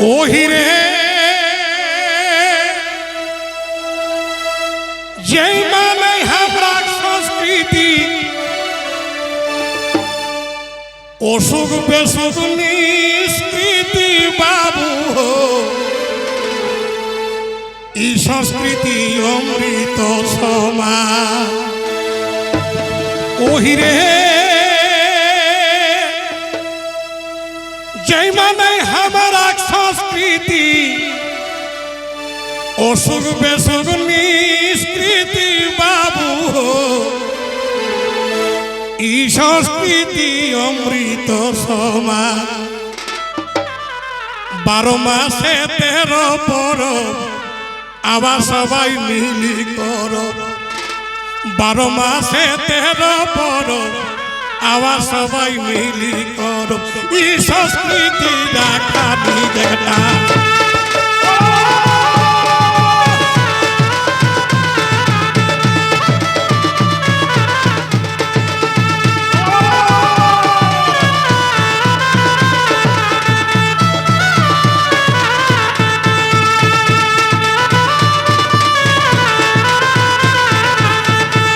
ওহিরে। অসুখ বেসুখ নিষ্কৃতি বাবু এই সংস্কৃতি অমৃত সমাজ। ওহিরে। जय माने हमारा संस्कृति অসুখ বেসুখ নিষ্কৃতি বাবু ই সংস্কৃতি অমৃত সমাজ বারো মাসে তেরো পর আবার সবাই মিলি কর বারো মাসে তেরো পর আবার সবাই মিলি কর ই সংস্কৃতি রাখা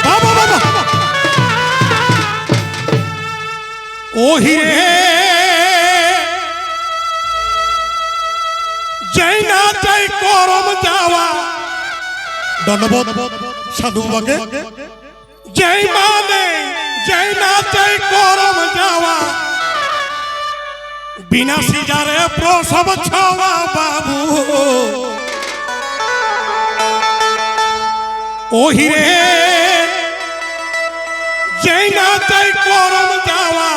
বাবা বাবা ওহিরে যাই না যাই করম যাওয়া। ধন্যবাদ, সাধু বাগে। যাই মানে যাই না যাই করম যাওয়া। বিনা সিজারে প্রসব ছাওয়া বাবু। ওহিরে যেই করম যাওয়া।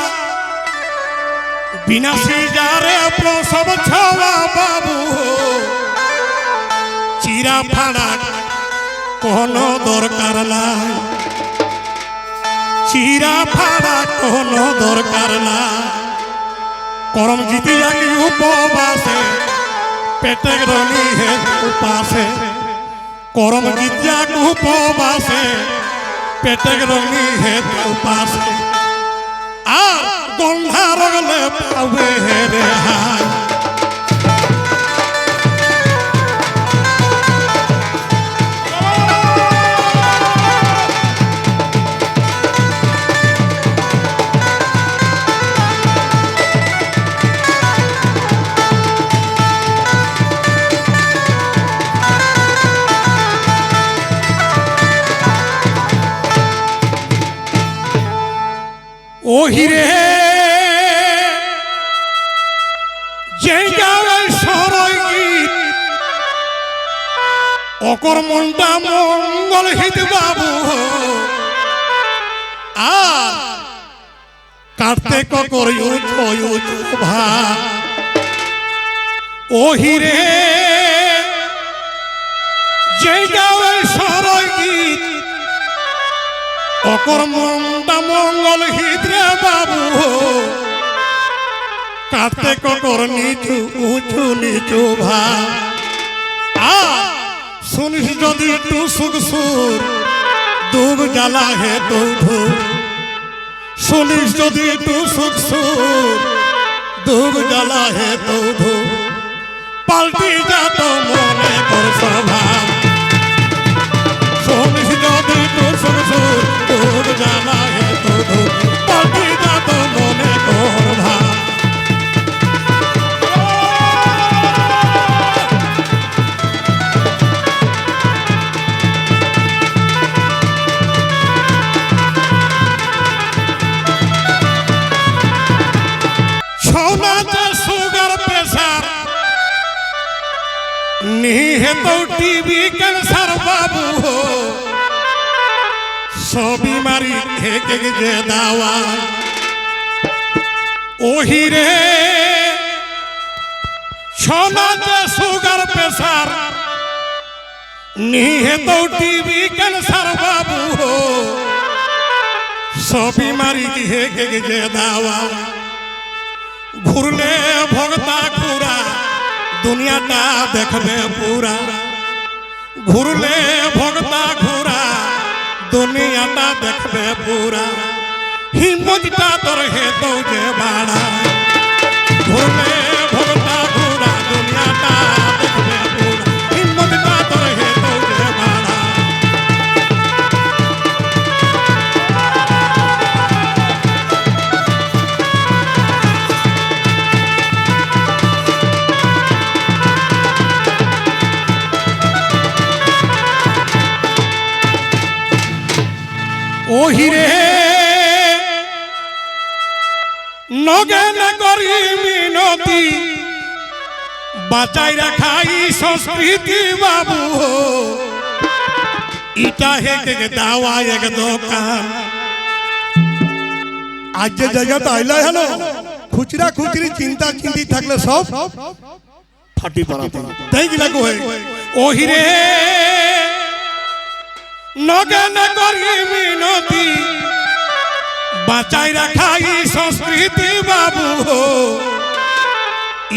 বিনা সিজারে প্রসব ছাওয়া বাবু। চিরা ফাড়া কোনো দরকার নাই। চিরা ফাড়া কোনো দরকার নাই। করম জিতি যাকি উপবাসে, পেটে রনি হে উপাসে। করম জিতিয়া উপবাসে, পেটে রঙি হে উপাসে। আর গন্ধা রগলে পাবে রে হাই ওহিরে অকর মনটা মঙ্গল হিত বাবু। আর কাটতে ককর ভা ওহিরে যে গাওয়ে সরই গীত। অকর মনটা মঙ্গল হিদ্রে বাবু। কাটতে ককর নিচু, উঁচু, নিচু, ভা। আ শুনিস যদি একটু সুখ সুর দুগ জ্বালা হে তৌধু শুনিস যদি একটু সুখ সুর দুগ জ্বালা হে তো পাল্টি যা তো মনে ছৌনাতে সুগার প্রেসার নিহেত টিভি ক্যান্সার বাবু সবই মারি থেকে যে দাওয়া। ওহিরে ছৌনাতে সুগার প্রেসার নিহেত টিভি ক্যান্সার বাবু সবই মারি থেকে যে দাওয়া। ঘুরলে ভগতা খুরা দুনিয়াটা দেখবে পুরা। ঘুরলে ভগতা খুরা দুনিয়াটা দেখবে পুরা। হিম্মতটা তোর হে তো যে বাড়া। ঘুরলে ভগতা ওহিরে নগেন করি মিনতি বাঁচাই রাখাই সংস্কৃতি বাবু। ইটা হেকে দাওয়া এক দোকান। আজ যে জায়গাটা আইলা হেন খুচরা খুচরি চিন্তা চিন্তি থাকলে সব ফাটি পড়াতে। তাই কি লাগু হয় ওহিরে। নগেন করি মিনতি, বাঁচাই রাখাই সংস্কৃতি বাবু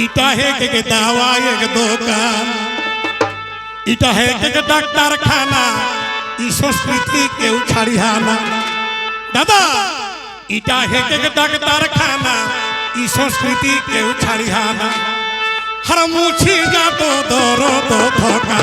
ইটা হেকে দাওয়া, এক দোকান। ইটা হেকে ডাক্তার খানা ই সংস্কৃতি কেউ ছাড়িয়া দাদা, ইটা হেকে ডাক্তার খানা ই সংস্কৃতি কেউ ছাড়িয়া না। হর মুছি যা তো দর তো থকা